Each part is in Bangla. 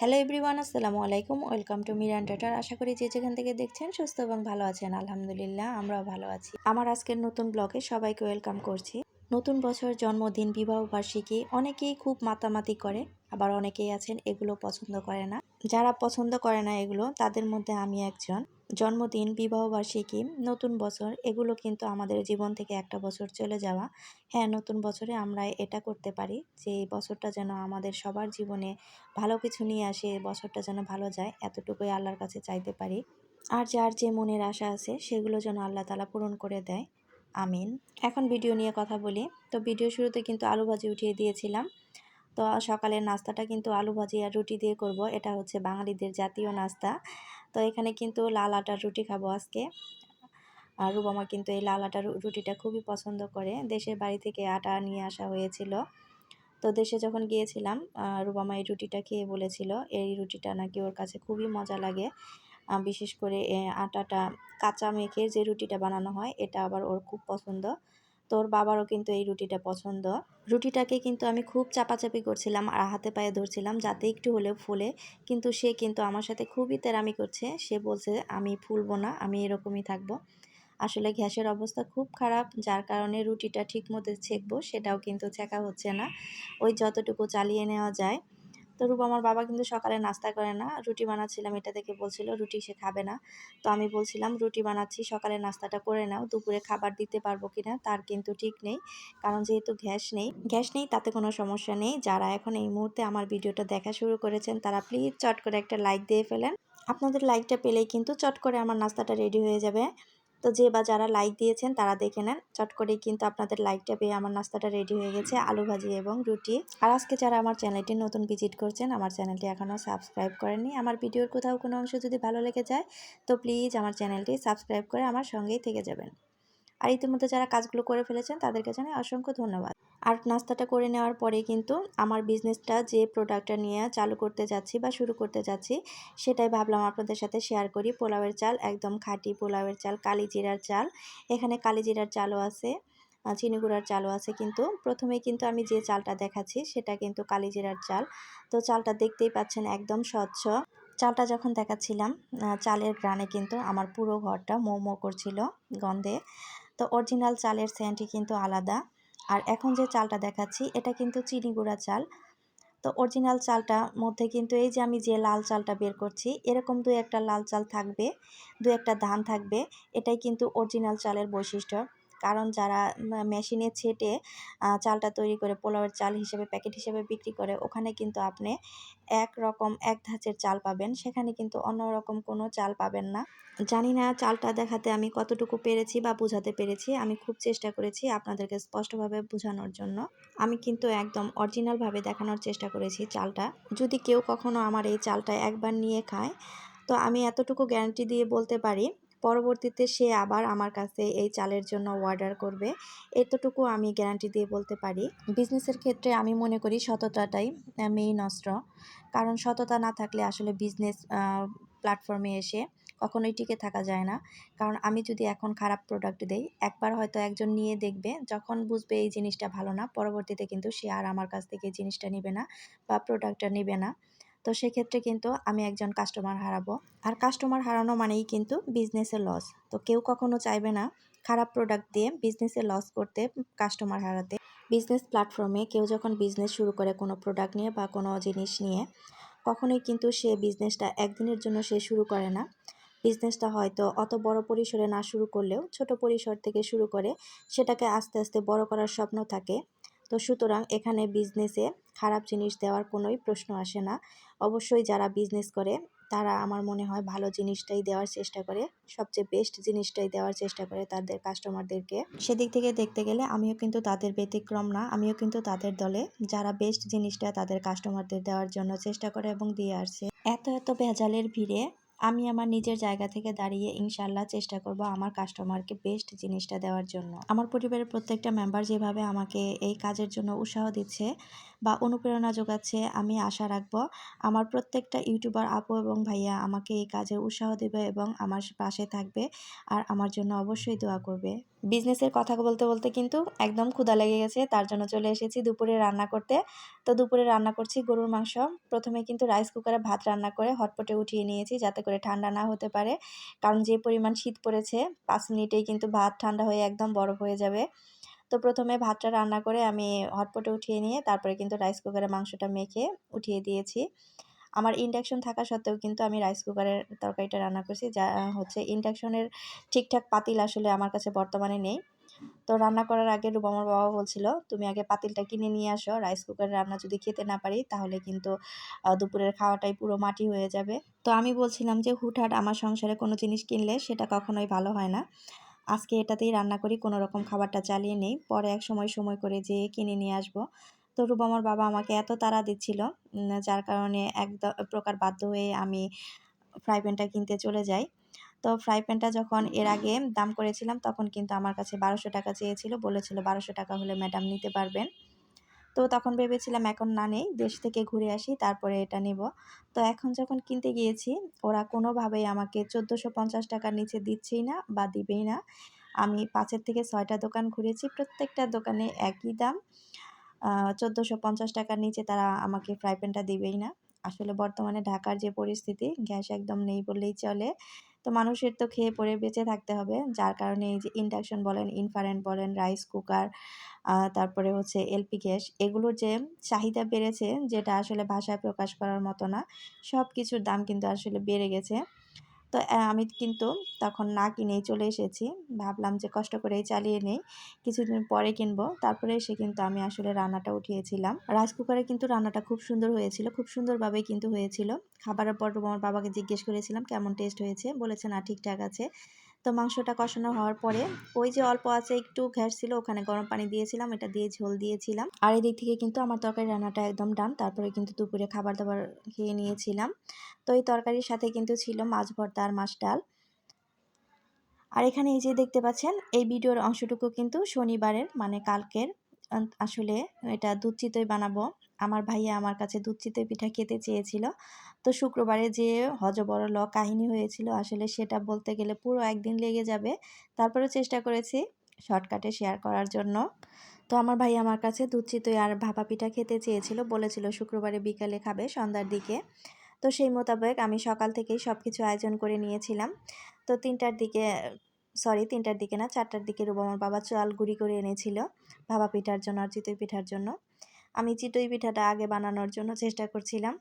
হ্যালো এভরিওয়ান আসসালামু আলাইকুম। ওয়েলকাম টু মিরান টাটার আশা করি যে যেখান থেকে দেখছেন সুস্থ এবং ভালো আছেন। আলহামদুলিল্লাহ, আমরাও ভালো আছি। আমার আজকের নতুন ব্লগে সবাইকে ওয়েলকাম করছি। নতুন বছর, জন্মদিন, বিবাহ বার্ষিকী অনেকেই খুব মাতামাতি করে, আবার অনেকেই আছেন এগুলো পছন্দ করে না। যারা পছন্দ করে না এগুলো, তাদের মধ্যে আমি একজন। জন্মদিন বিবাহবার্ষিকী নতুন বছর, এগুলো কিন্তু আমাদের জীবন থেকে একটা বছর চলে যাওয়া। হ্যাঁ নতুন বছরে আমরা এটা করতে পারি যে, এই বছরটা যেন আমাদের সবার জীবনে ভালো কিছু নিয়ে আসে বছরটা যেন ভালো যায়, এতটুকুই আল্লাহর কাছে চাইতে পারি। আর যার যে মনের আশা আছে, সেগুলো যেন আল্লাহ তালা পূরণ করে দেয়। আমিন। এখন ভিডিও নিয়ে কথা বলি। তো ভিডিও শুরুতে কিন্তু আলু ভাজি উঠিয়ে দিয়েছিলাম। তো সকালের নাস্তাটা কিন্তু আলু ভাজি আর রুটি দিয়ে করব। এটা হচ্ছে বাঙালিদের জাতীয় নাস্তা। তো এখানে কিন্তু লাল আটার রুটি খাব আজকে। আর রুবামা কিন্তু এই লাল আটার রুটিটা খুবই পছন্দ করে। দেশের বাড়ি থেকে আটা নিয়ে আসা হয়েছিল। তো দেশে যখন গিয়েছিলাম রুবামা এই রুটিটা খেয়ে বলেছিল, এই রুটিটা নাকি ওর কাছে খুবই মজা লাগে। বিশেষ করে আটাটা কাঁচা মেখে যে রুটিটা বানানো হয়, এটা আবার ওর খুব পছন্দ। তোর বাবারও কিন্তু এই রুটিটা পছন্দ। রুটিটাকে কিন্তু আমি খুব চাপাচাপি করছিলাম, আর হাতে পায়ে ধরছিলাম যাতে একটু হলেও ফুলে। কিন্তু সে কিন্তু আমার সাথে খুবই তেরামি করছে। সে বলছে, আমি ফুলবো না, আমি এরকমই থাকব। আসলে গ্যাসের অবস্থা খুব খারাপ, যার কারণে রুটিটা ঠিক মতো ছেঁকবো, সেটাও কিন্তু ছেঁকা হচ্ছে না। ওই যতটুকু চালিয়ে নেওয়া যায় তো রূপ আমার বাবা কিন্তু সকালে নাস্তা করে না। রুটি বানাচ্ছিলাম, এটা দেখে বলছিল, রুটি সে খাবে না। তো আমি বলছিলাম, রুটি বানাচ্ছি, সকালে নাস্তাটা করে নাও, দুপুরে খাবার দিতে পারব কিনা, তার কিন্তু ঠিক নেই, কারণ যেহেতু গ্যাস নেই গ্যাস নেই, তাতে কোনো সমস্যা নেই। যারা এখন এই মুহূর্তে আমার ভিডিওটা দেখা শুরু করেছেন, তারা প্লিজ চট করে একটা লাইক দিয়ে ফেলেন। আপনাদের লাইকটা পেলেই কিন্তু চট করে আমার নাস্তাটা রেডি হয়ে যাবে। তো যে বা যারা লাইক দিয়েছেন তারা দেখে নেন। চট করেই কিন্তু আপনাদের লাইকটা পেয়ে আমার নাস্তাটা রেডি হয়ে গেছে, আলু ভাজি এবং রুটি। আর আজকে যারা আমার চ্যানেলটি নতুন ভিজিট করছেন, আমার চ্যানেলটি এখনও সাবস্ক্রাইব করেননি। আমার ভিডিওর কোথাও কোনো অংশ যদি ভালো লেগে যায়, তো প্লিজ আমার চ্যানেলটি সাবস্ক্রাইব করে আমার সঙ্গেই থেকে যাবেন। আর ইতিমধ্যে যারা কাজগুলো করে ফেলেছেন, তাদেরকে জানাই অসংখ্য ধন্যবাদ। আর নাস্তাটা করে নেওয়ার পরে কিন্তু আমার বিজনেসটা যে প্রোডাক্টটা নিয়ে চালু করতে যাচ্ছি বা শুরু করতে যাচ্ছি, সেটাই ভাবলাম আপনাদের সাথে শেয়ার করি। পোলাওয়ের চাল, একদম খাঁটি পোলাওয়ের চাল কালিজিরার চাল। এখানে কালিজিরার চালও আছে চিনি গুঁড়ার চালও আছে কিন্তু প্রথমে কিন্তু আমি যে চালটা দেখাচ্ছি, সেটা কিন্তু কালিজিরার চাল। তো চালটা দেখতেই পাচ্ছেন একদম স্বচ্ছ। চালটা যখন দেখাচ্ছিলাম চালের গ্রানে কিন্তু আমার পুরো ঘরটা মো করছিল গন্ধে। তো অরিজিনাল চালের সেন্টই কিন্তু আলাদা। আর এখন যে চালটা দেখাচ্ছি, এটা কিন্তু চিনি গুঁড়া চাল। তো অরিজিনাল চালটা মধ্যে কিন্তু এই যে আমি যে লাল চালটা বের করছি, এরকম দু একটা লাল চাল থাকবে, দু একটা ধান থাকবে, এটাই কিন্তু অরিজিনাল চালের বৈশিষ্ট্য। কারণ যারা মেশিনে ছেটে চালটা তৈরি করে পোলাওয়ের চাল হিসেবে, প্যাকেট হিসেবে বিক্রি করে, ওখানে কিন্তু আপনি এক রকম, এক ধাঁচের চাল পাবেন। সেখানে কিন্তু অন্য রকম কোনো চাল পাবেন না। জানি না চালটা দেখাতে আমি কতটুকু পেরেছি বা বোঝাতে পেরেছি। আমি খুব চেষ্টা করেছি আপনাদেরকে স্পষ্টভাবে বোঝানোর জন্য। আমি কিন্তু একদম অরিজিনালভাবে দেখানোর চেষ্টা করেছি চালটা। যদি কেউ কখনো আমার এই চালটা একবার নিয়ে খায়, তো আমি এতটুকু গ্যারান্টি দিয়ে বলতে পারি পরবর্তীতে সে আবার আমার কাছে এই চালের জন্য অর্ডার করবে। এতটুকু আমি গ্যারান্টি দিয়ে বলতে পারি। বিজনেসের ক্ষেত্রে আমি মনে করি সততাটাই মেইন অস্ত্র। কারণ সততা না থাকলে আসলে বিজনেস প্ল্যাটফর্মে এসে কখনোই টিকে থাকা যায় না। কারণ আমি যদি এখন খারাপ প্রোডাক্ট দেই, একবার হয়তো একজন নিয়ে দেখবে, যখন বুঝবে এই জিনিসটা ভালো না, পরবর্তীতে কিন্তু সে আর আমার কাছ থেকে জিনিসটা নেবে না বা প্রোডাক্টটা নেবে না। তো সেক্ষেত্রে কিন্তু আমি একজন কাস্টমার হারাবো। আর কাস্টমার হারানো মানেই কিন্তু বিজনেসে লস তো কেউ কখনো চাইবে না খারাপ প্রোডাক্ট দিয়ে বিজনেসে লস করতে কাস্টমার হারাতে। বিজনেস প্ল্যাটফর্মে কেউ যখন বিজনেস শুরু করে কোনো প্রোডাক্ট নিয়ে বা কোনো জিনিস নিয়ে, কখনোই কিন্তু সে বিজনেসটা একদিনের জন্য সে শুরু করে না। বিজনেসটা হয়তো অত বড় পরিসরে না শুরু করলেও ছোট পরিসর থেকে শুরু করে সেটাকে আস্তে আস্তে বড় করার স্বপ্ন থাকে। তো সুতরাং এখানে বিজনেসে খারাপ জিনিস দেওয়ার কোনোই প্রশ্ন আসে না। অবশ্যই যারা বিজনেস করে, তারা আমার মনে হয় ভালো জিনিসটাই দেওয়ার চেষ্টা করে, সবচেয়ে বেস্ট জিনিসটাই দেওয়ার চেষ্টা করে তাদের কাস্টমারদেরকে সেদিক থেকে দেখতে গেলে আমিও কিন্তু তাদের ব্যতিক্রম না, আমিও কিন্তু তাদের দলে। যারা বেস্ট জিনিসটা তাদের কাস্টমারদের দেওয়ার জন্য চেষ্টা করে এবং দিয়ে আসছে। এত এত ভেজালের ভিড়ে আমি আমার নিজের জায়গা থেকে দাঁড়িয়ে ইনশাল্লাহ চেষ্টা করব আমার কাস্টমারকে বেস্ট জিনিসটা দেওয়ার জন্য। আমার পরিবারের প্রত্যেকটা মেম্বার যেভাবে আমাকে এই কাজের জন্য উৎসাহ দিচ্ছে বা অনুপ্রেরণা যোগাচ্ছে, আমি আশা রাখব। আমার প্রত্যেকটা ইউটিউবার আপু এবং ভাইয়া আমাকে এই কাজে উৎসাহ দেবে এবং আমার পাশে থাকবে আর আমার জন্য অবশ্যই দোয়া করবে। বিজনেসের কথা বলতে বলতে কিন্তু একদম ক্ষুধা লেগে গেছে। তার জন্য চলে এসেছি দুপুরে রান্না করতে। তো দুপুরে রান্না করছি গরুর মাংস। প্রথমে কিন্তু রাইস কুকারে ভাত রান্না করে হটপটে উঠিয়ে নিয়েছি যাতে করে ঠান্ডা না হতে পারে। কারণ যে পরিমাণ শীত পড়েছে, পাঁচ মিনিটেই কিন্তু ভাত ঠান্ডা হয়ে একদম বরফ হয়ে যাবে। তো প্রথমে ভাতটা রান্না করে আমি হটপটে উঠিয়ে নিয়ে তারপরে কিন্তু রাইস কুকারে মাংসটা মেখে উঠিয়ে দিয়েছি। আমার ইন্ডাকশন থাকা সত্ত্বেও কিন্তু আমি রাইস কুকারের তরকারিটা রান্না করছি, যা হচ্ছে ইন্ডাকশনের ঠিকঠাক পাতিল আসলে আমার কাছে বর্তমানে নেই। তো রান্না করার আগে রুবামার বাবা বলছিল, তুমি আগে পাতিলটা কিনে নিয়ে আসো রাইস কুকারে রান্না যদি খেতে না পারি তাহলে কিন্তু দুপুরের খাওয়াটাই পুরো মাটি হয়ে যাবে। তো আমি বলছিলাম যে, হুটহাট আমার সংসারে কোনো জিনিস কিনলে সেটা কখনোই ভালো হয় না। আজকে এটাতেই রান্না করি, কোনো রকম খাবারটা চালিয়ে নেই। পরে এক সময় সময় করে যেয়ে কিনে নিয়ে আসব। তো রুবামার বাবা আমাকে এত তাড়া দিচ্ছিল যার কারণে এক প্রকার বাধ্য হয়ে আমি ফ্রাই প্যানটা কিনতে চলে যাই। তো ফ্রাই প্যানটা যখন এর আগে দাম করেছিলাম, তখন কিন্তু আমার কাছে বারোশো টাকা চেয়েছিল, বলেছিল বারোশো টাকা হলে ম্যাডাম নিতে পারবেন। তো তখন ভেবেছিলাম এখন না নেই, দেশ থেকে ঘুরে আসি, তারপরে এটা নেব। তো এখন যখন কিনতে গিয়েছি, ওরা কোনোভাবেই আমাকে চোদ্দোশো পঞ্চাশ টাকার নিচে দিচ্ছেই না বা দিবেই না। আমি পাঁচের থেকে ছয়টা দোকান ঘুরেছি, প্রত্যেকটা দোকানে একই দাম। চোদ্দোশো পঞ্চাশ টাকার নিচে তারা আমাকে ফ্রাই প্যানটা দিবেই না। আসলে বর্তমানে ঢাকার যে পরিস্থিতি, গ্যাস একদম নেই বললেই চলে। তো মানুষের তো খেয়ে পরে বেঁচে থাকতে হবে। যার কারণে এই যে ইন্ডাকশন বলেন ইনফারেন্ট বলেন, রাইস কুকার তারপরে হচ্ছে এলপি গ্যাস, এগুলোর যে চাহিদা বেড়েছে, যেটা আসলে ভাষায় প্রকাশ করার মতো না সব কিছুর দাম কিন্তু আসলে বেড়ে গেছে। তো আমি কিন্তু তখন না কিনেই চলে এসেছি। ভাবলাম যে কষ্ট করেই চালিয়ে নেই। কিছুদিন পরে কিনবো। তারপরে এসে কিন্তু আমি আসলে রান্নাটা উঠিয়েছিলাম। রাইস কুকারে কিন্তু রান্নাটা খুব সুন্দর হয়েছিল। খুব সুন্দরভাবেই কিন্তু হয়েছিল। খাবারের পর আমার বাবাকে জিজ্ঞেস করেছিলাম, কেমন টেস্ট হয়েছে? বলেছে, না, ঠিকঠাক আছে। তো মাংসটা কষানো হওয়ার পরে ওই যে অল্প আছে, একটু ঘ্যাস ছিল, ওখানে গরম পানি দিয়েছিলাম, এটা দিয়ে ঝোল দিয়েছিলাম। আর এদিক থেকে কিন্তু আমার তরকারি রান্নাটা একদম ডান। তারপরে কিন্তু দুপুরে খাবার দাবার খেয়ে নিয়েছিলাম। তো এই তরকারির সাথে কিন্তু ছিল মাছ ভর্তা আর মাছ ডাল। আর এখানে এই যে দেখতে পাচ্ছেন, এই ভিডিওর অংশটুকু কিন্তু শনিবারের মানে কালকের। আসলে এটা দুধ চিতই বানাবো। আমার ভাইয়া আমার কাছে দুধ চিতই পিঠা খেতে চেয়েছিল। তো শুক্রবারে যে ল কাহিনী হয়েছিল, আসলে সেটা বলতে গেলে পুরো একদিন লেগে যাবে। তারপরে চেষ্টা করেছি শর্টকাটে শেয়ার করার জন্য। তো আমার ভাই আমার কাছে দুধ চিতই আর ভাপা পিঠা খেতে চেয়েছিল, বলেছিল শুক্রবারে বিকালে খাবে সন্ধ্যার দিকে। তো সেই মোতাবেক আমি সকাল থেকেই সব কিছু আয়োজন করে নিয়েছিলাম। তো তিনটার দিকে সরি তিনটার দিকে না, চারটার দিকে রুব আমার বাবা চাল গুঁড়ি করে এনেছিল ভাবা পিঠার জন্য আর চিতই পিঠার জন্য। আমি চিতই পিঠাটা আগে বানানোর জন্য চেষ্টা করছিলাম।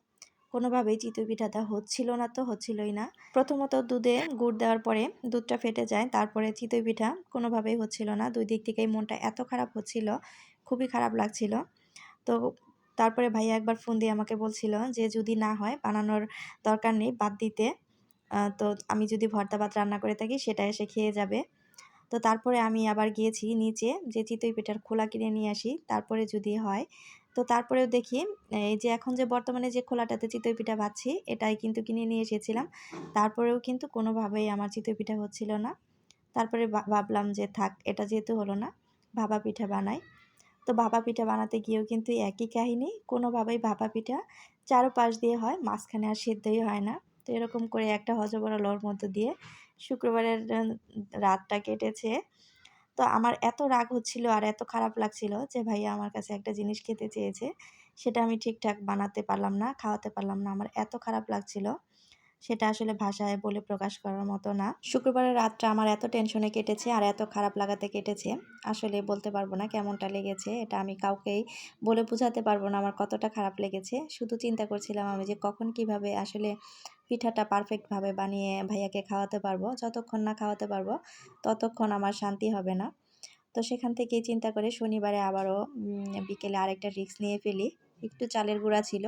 কোনোভাবেই চিতই পিঠাটা হচ্ছিল না তো হচ্ছিলই না। প্রথমত দুধে গুড় দেওয়ার পরে দুধটা ফেটে যায়, তারপরে চিতই পিঠা কোনোভাবেই হচ্ছিল না। দুই দিক থেকেই মনটা এত খারাপ হচ্ছিল, খুবই খারাপ লাগছিল। তো তারপরে ভাইয়া একবার ফোন দিয়ে আমাকে বলছিল যে, যদি না হয় বানানোর দরকার নেই, বাদ দিতে। তো আমি যদি ভর্তা ভাত রান্না করে থাকি, সেটা এসে খেয়ে যাবে। তো তারপরে আমি আবার গিয়েছি নিচে, যে চিতই পিঠার খোলা কিনে নিয়ে আসি, তারপরে যদি হয়। তো তারপরেও দেখি, এই যে এখন যে বর্তমানে যে খোলাটাতে চিতই পিঠা ভাজছি, এটাই কিন্তু কিনে নিয়ে এসেছিলাম। তারপরেও কিন্তু কোনোভাবেই আমার চিতই পিঠা হচ্ছিল না। তারপরে ভাবলাম যে থাক, এটা যেহেতু হলো না, ভাবা পিঠা বানাই। তো ভাপা পিঠা বানাতে গিয়েও কিন্তু একই কাহিনী। কোনোভাবেই ভাপা পিঠা চারোপাশ দিয়ে হয়, মাঝখানে আর সিদ্ধই হয় না। তো এরকম করে একটা হজবড়া লোর মধ্যে দিয়ে শুক্রবারের রাতটা কেটেছে। তো আমার এত রাগ হচ্ছিল আর এত খারাপ লাগছিল যে ভাইয়া আমার কাছে একটা জিনিস খেতে চেয়েছে, সেটা আমি ঠিকঠাক বানাতে পারলাম না, খাওয়াতে পারলাম না। আমার এত খারাপ লাগছিল। সেটা আসলে ভাষায় বলে প্রকাশ করার মতো না। শুক্রবারের রাতটা আমার এত টেনশনে কেটেছে আর এত খারাপ লাগাতে কেটেছে, আসলে বলতে পারব না কেমনটা লেগেছে, এটা আমি কাউকেই বলে বোঝাতে পারব না আমার কতটা খারাপ লেগেছে। শুধু চিন্তা করছিলাম আমি যে কখন কীভাবে আসলে পিঠাটা পারফেক্টভাবে বানিয়ে ভাইয়াকে খাওয়াতে পারব, যতক্ষণ না খাওয়াতে পারব ততক্ষণ আমার শান্তি হবে না। তো সেখান থেকেই চিন্তা করে শনিবারে আবারও বিকেলে আরেকটা রিস্ক নিয়ে ফেলি। একটু চালের গুঁড়া ছিল,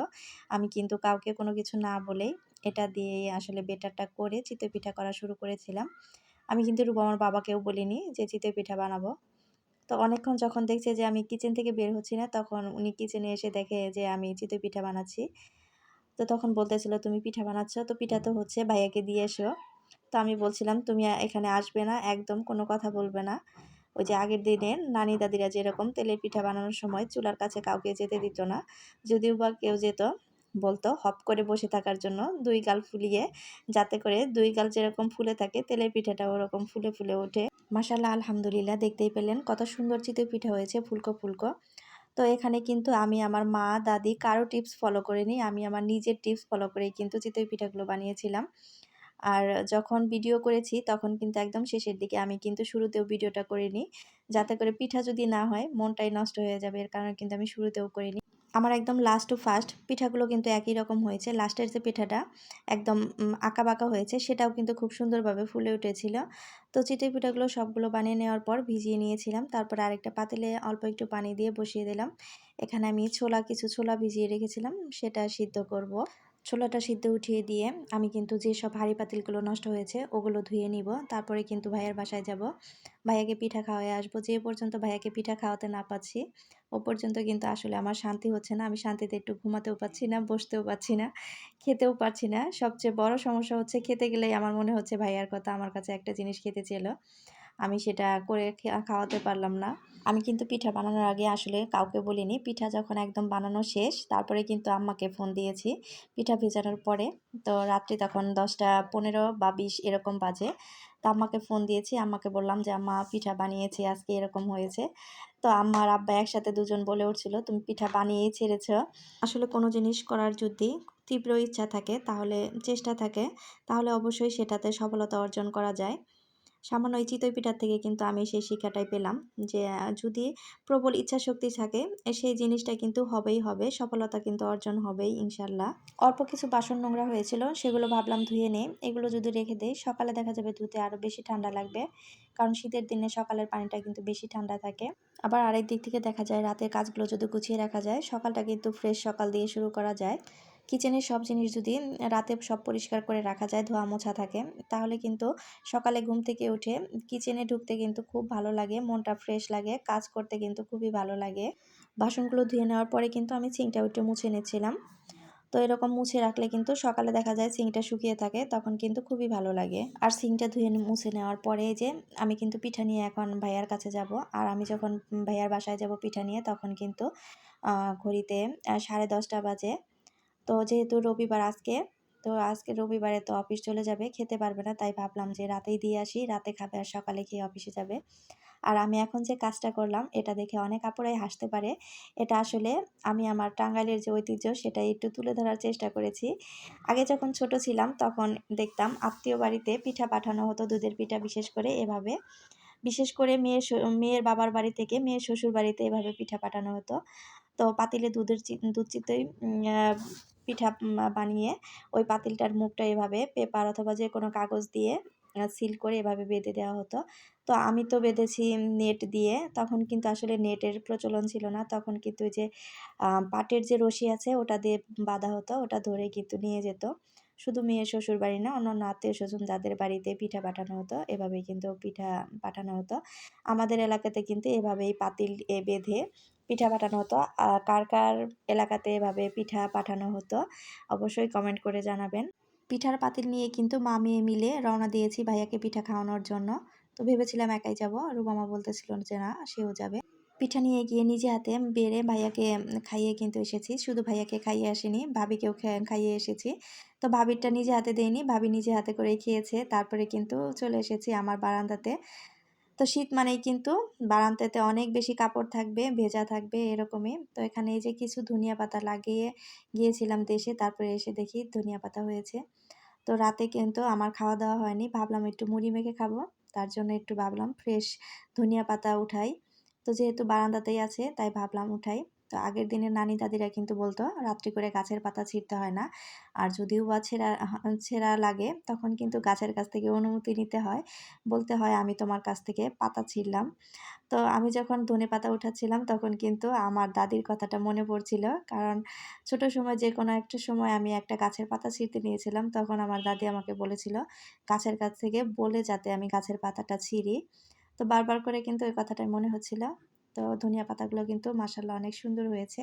আমি কিন্তু কাউকে কোনো কিছু না বলেই এটা দিয়েই আসলে বেটারটা করে চিতই পিঠা করা শুরু করেছিলাম। আমি কিন্তু রূপ আমার বাবাকেও বলিনি যে চিতই পিঠা বানাবো। তো অনেকক্ষণ যখন দেখছে যে আমি কিচেন থেকে বের হচ্ছি না, তখন উনি কিচেনে এসে দেখে যে আমি চিতই পিঠা বানাচ্ছি। তো তখন বলতেছিল, তুমি পিঠা বানাচ্ছ, তো পিঠা তো হচ্ছে, ভাইয়াকে দিয়ে এসো। তো আমি বলছিলাম, তুমি এখানে আসবে না, একদম কোনো কথা বলবে না। ওই যে আগের দিনের নানি দাদিরা যেরকম তেলের পিঠা বানানোর সময় চুলার কাছে কাউকে যেতে দিত না, যদিও বা কেউ যেত। বলতো, হপ করে বসে থাকার জন্য দুই গাল ফুলিয়ে, যাতে করে দুই গাল যেরকম ফুলে থাকে, তেলের পিঠাটা ওরকম ফুলে ফুলে ওঠে। মাসাল্লাহ আলহামদুলিল্লাহ, দেখতেই পেলেন কত সুন্দর চিতই পিঠা হয়েছে, ফুলকো ফুলকো। তো এখানে কিন্তু আমি আমার মা, দাদি কারও টিপস ফলো করিনি, আমি আমার নিজের টিপস ফলো করেই কিন্তু চিতই পিঠাগুলো বানিয়েছিলাম। আর যখন ভিডিও করেছি, তখন কিন্তু একদম শেষের দিকে আমি কিন্তু শুরুতেও ভিডিওটা করিনি। যাতে করে পিঠা যদি না হয়, মনটাই নষ্ট হয়ে যাবে, এর কারণে কিন্তু আমি শুরুতেও করিনি। আমার একদম লাস্ট টু ফার্স্ট পিঠাগুলো কিন্তু একই রকম হয়েছে। লাস্টের যে পিঠাটা একদম আঁকা বাঁকা হয়েছে, সেটাও কিন্তু খুব সুন্দরভাবে ফুলে উঠেছিল। তো চিতই পিঠাগুলো সবগুলো বানিয়ে নেওয়ার পর ভিজিয়ে নিয়েছিলাম। তারপর আরেকটা পাতিলে অল্প একটু পানি দিয়ে বসিয়ে দিলাম। এখানে আমি ছোলা, কিছু ছোলা ভিজিয়ে রেখেছিলাম, সেটা সিদ্ধ করব। ছোলাটা সিদ্ধ উঠিয়ে দিয়ে আমি কিন্তু যেসব হাঁড়ি পাতিলগুলো নষ্ট হয়েছে, ওগুলো ধুয়ে নিব। তারপরে কিন্তু ভাইয়ের বাসায় যাব। ভাইয়াকে পিঠা খাওয়াই আসব। যে পর্যন্ত ভাইয়াকে পিঠা খাওয়াতে না পাচ্ছি ও পর্যন্ত কিন্তু আসলে আমার শান্তি হচ্ছে না। আমি শান্তিতে একটু ঘুমাতেও পাচ্ছি না, বসতেও পাচ্ছি না, খেতেও পারছি না। সবচেয়ে বড় সমস্যা হচ্ছে, খেতে গেলেই আমার মনে হচ্ছে ভাইয়ার কথা, আমার কাছে একটা জিনিস খেতে চেল। আমি সেটা করে খাওয়াতে পারলাম না। আমি কিন্তু পিঠা বানানোর আগে আসলে কাউকে বলিনি। পিঠা যখন একদম বানানো শেষ, তারপরে কিন্তু আম্মাকে ফোন দিয়েছি পিঠা ভেজানোর পরে। তো রাত্রি তখন দশটা পনেরো বা বিশ এরকম বাজে। তো আম্মাকে ফোন দিয়েছি। আম্মাকে বললাম যে, আম্মা, পিঠা বানিয়েছি, আজকে এরকম হয়েছে। তো আম্মার আব্বা একসাথে দুজন বলে উঠছিল, তুমি পিঠা বানিয়েই ছেড়েছ। আসলে কোনো জিনিস করার যদি তীব্র ইচ্ছা থাকে, তাহলে চেষ্টা থাকে, তাহলে অবশ্যই সেটাতে সফলতা অর্জন করা যায়। সামান্য এই চিতই পিঠার থেকে কিন্তু আমি সেই শিক্ষাটাই পেলাম যে যদি প্রবল ইচ্ছা শক্তি থাকে সেই জিনিসটা কিন্তু হবেই হবে, সফলতা কিন্তু অর্জন হবেই, ইনশাল্লাহ। অল্প কিছু বাসন নোংরা হয়েছিল, সেগুলো ভাবলাম ধুয়ে নেই। এগুলো যদি রেখে দেই, সকালে দেখা যাবে ধুতে আরও বেশি ঠান্ডা লাগবে, কারণ শীতের দিনে সকালের পানিটা কিন্তু বেশি ঠান্ডা থাকে। আবার আরেক দিক থেকে দেখা যায়, রাতের কাজগুলো যদি গুছিয়ে রাখা যায়, সকালটা কিন্তু ফ্রেশ সকাল দিয়ে শুরু করা যায়। কিচেনের সব জিনিস যদি রাতে সব পরিষ্কার করে রাখা যায়, ধোয়া মোছা থাকে, তাহলে কিন্তু সকালে ঘুম থেকে উঠে কিচেনে ঢুকতে কিন্তু খুব ভালো লাগে, মনটা ফ্রেশ লাগে, কাজ করতে কিন্তু খুবই ভালো লাগে। বাসনগুলো ধুয়ে নেওয়ার পরে কিন্তু আমি চিংটা উঠে মুছে নিচ্ছিলাম। তো এরকম মুছে রাখলে কিন্তু সকালে দেখা যায় সিংটা শুকিয়ে থাকে, তখন কিন্তু খুবই ভালো লাগে। আর সিংটা ধুয়ে মুছে নেওয়ার পরে যে আমি কিন্তু পিঠা নিয়ে এখন ভাইয়ার কাছে যাব, আর আমি যখন ভাইয়ার বাসায় যাব পিঠা নিয়ে, তখন কিন্তু ঘড়িতে সাড়ে দশটা বাজে। তো যেহেতু রবিবার আজকে, তো আজকে রবিবারে তো অফিস চলে যাবে, খেতে পারবে না, তাই ভাবলাম যে রাতেই দিয়ে আসি, রাতে খাবে আর সকালে খেয়ে অফিসে যাবে। আর আমি এখন যে কাজটা করলাম, এটা দেখে অনেক আপুরাই হাসতে পারে। এটা আসলে আমি আমার টাঙ্গাইলের যে ঐতিহ্য সেটা একটু তুলে ধরার চেষ্টা করেছি। আগে যখন ছোট ছিলাম, তখন দেখতাম আত্মীয় বাড়িতে পিঠা পাঠানো হতো, দুধের পিঠা বিশেষ করে এভাবে। বিশেষ করে মেয়ের মেয়ের বাবার বাড়ি থেকে মেয়ের শ্বশুর বাড়িতে এভাবে পিঠা পাঠানো হতো। তো পাতিলে দুধের দুধ চিতই পিঠা বানিয়ে ওই পাতিলটার মুখটা এভাবে পেপার অথবা যে কোনো কাগজ দিয়ে সিল করে এভাবে বেঁধে দেওয়া হতো। তো আমি তো বেঁধেছি নেট দিয়ে, তখন কিন্তু আসলে নেটের প্রচলন ছিল না। তখন কিন্তু যে পাটের যে রশি আছে ওটা দিয়ে বাঁধা হতো, ওটা ধরে কিন্তু নিয়ে যেত। শুধু মেয়ের শ্বশুর বাড়ি না, অন্যান্য আত্মীয় স্বজন যাদের বাড়িতে পিঠা পাঠানো হতো, এভাবেই কিন্তু পিঠা পাঠানো হতো। আমাদের এলাকাতে কিন্তু এভাবেই পাতিল বেঁধে পিঠা পাঠানো হতো। কার কার এলাকাতে এভাবে পিঠা পাঠানো হতো, অবশ্যই কমেন্ট করে জানাবেন। পিঠার পাতিল নিয়ে কিন্তু মা মেয়ে মিলে রওনা দিয়েছি ভাইয়াকে পিঠা খাওয়ানোর জন্য। তো ভেবেছিলাম একাই যাব রুবামা বলতেছিল যে না, সেও যাবে। পিঠা নিয়ে গিয়ে নিজে হাতে বেড়ে ভাইয়াকে খাইয়ে কিন্তু এসেছি। শুধু ভাইয়াকে খাইয়ে আসিনি, ভাবিকেও খাইয়ে এসেছি। তো ভাবিরটা নিজে হাতে দেয়নি, ভাবি নিজে হাতে করেই খেয়েছে। তারপরে কিন্তু চলে এসেছি আমার বারান্দাতে। তো শীত মানেই কিন্তু বারান্দাতে অনেক বেশি কাপড় থাকবে, ভেজা থাকবে এরকমই। তো এখানে এই যে কিছু ধনিয়া পাতা লাগিয়ে গিয়েছিলাম দেশে, তারপরে এসে দেখি ধনিয়া পাতা হয়েছে। তো রাতে কিন্তু আমার খাওয়া দাওয়া হয়নি, ভাবলাম একটু মুড়ি মেখে খাব। তার জন্য একটু ভাবলাম ফ্রেশ ধনিয়া পাতা উঠাই। তো যেহেতু বারান্দাতেই আছে, তাই ভাবলাম উঠাই। তো আগের দিনের নানি দাদিরা কিন্তু বলতো, রাত্রি করে গাছের পাতা ছিঁড়তে হয় না। আর যদিও বা ছেঁড়া ছেঁড়া লাগে, তখন কিন্তু গাছের কাছ থেকে অনুমতি নিতে হয়। বলতে হয়, আমি তোমার কাছ থেকে পাতা ছিঁড়লাম। তো আমি যখন ধনে পাতা উঠাচ্ছিলাম, তখন কিন্তু আমার দাদির কথাটা মনে পড়ছিল। কারণ ছোট সময় যে কোনো একটা সময় আমি একটা গাছের পাতা ছিঁড়তে নিয়েছিলাম, তখন আমার দাদি আমাকে বলেছিল, গাছের কাছ থেকে বলে যাতে আমি গাছের পাতাটা ছিঁড়ি। তো বারবার করে কিন্তু ওই কথাটাই মনে হচ্ছিল। তো ধনিয়া পাতাগুলো কিন্তু মাসাল্লাহ অনেক সুন্দর হয়েছে।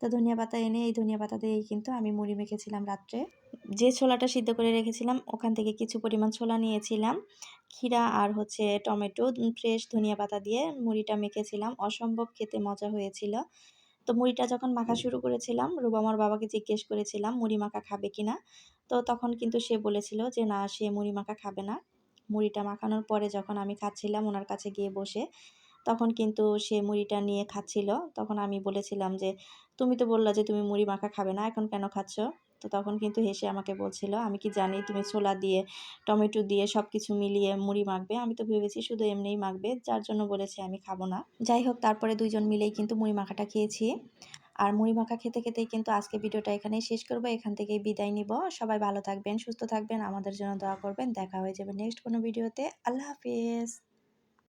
তো ধনিয়া পাতা এনে এই ধনিয়া পাতা দিয়েই কিন্তু আমি মুড়ি মেখেছিলাম রাত্রে। যে ছোলাটা সিদ্ধ করে রেখেছিলাম, ওখান থেকে কিছু পরিমাণ ছোলা নিয়েছিলাম। ক্ষীরা আর হচ্ছে টমেটো ফ্রেশ ধনিয়া পাতা দিয়ে মুড়িটা মেখেছিলাম। অসম্ভব খেতে মজা হয়েছিল। তো মুড়িটা যখন মাখা শুরু করেছিলাম রুবামার বাবাকে জিজ্ঞেস করেছিলাম, মুড়ি মাখা খাবে কিনা? তো তখন কিন্তু সে বলেছিল যে, না, সে মুড়ি মাখা খাবে না। মুড়িটা মাখানোর পরে যখন আমি খাচ্ছিলাম ওনার কাছে গিয়ে বসে, তখন কিন্তু সে মুড়িটা নিয়ে খাচ্ছিল। তখন আমি বলেছিলাম যে, তুমি তো বললা যে তুমি মুড়ি মাখা খাবে না, এখন কেন খাচ্ছ? তো তখন কিন্তু হেসে আমাকে বলছিল, আমি কি জানি তুমি ছোলা দিয়ে, টমেটো দিয়ে সব কিছু মিলিয়ে মুড়ি মাখবে? আমি তো ভেবেছি শুধু এমনিই মাখবে, যার জন্য বলেছে আমি খাব না। যাই হোক, তারপরে দুইজন মিলেই কিন্তু মুড়ি মাখাটা খেয়েছি। আর মুড়ি মাখা খেতে খেতেই কিন্তু আজকে ভিডিওটা এখানেই শেষ করব। এখান থেকেই বিদায় নিব। সবাই ভালো থাকবেন, সুস্থ থাকবেন। আমাদের জন্য দোয়া করবেন। দেখা হয়ে যাবে নেক্সট কোনো ভিডিওতে। আল্লাহ হাফিজ।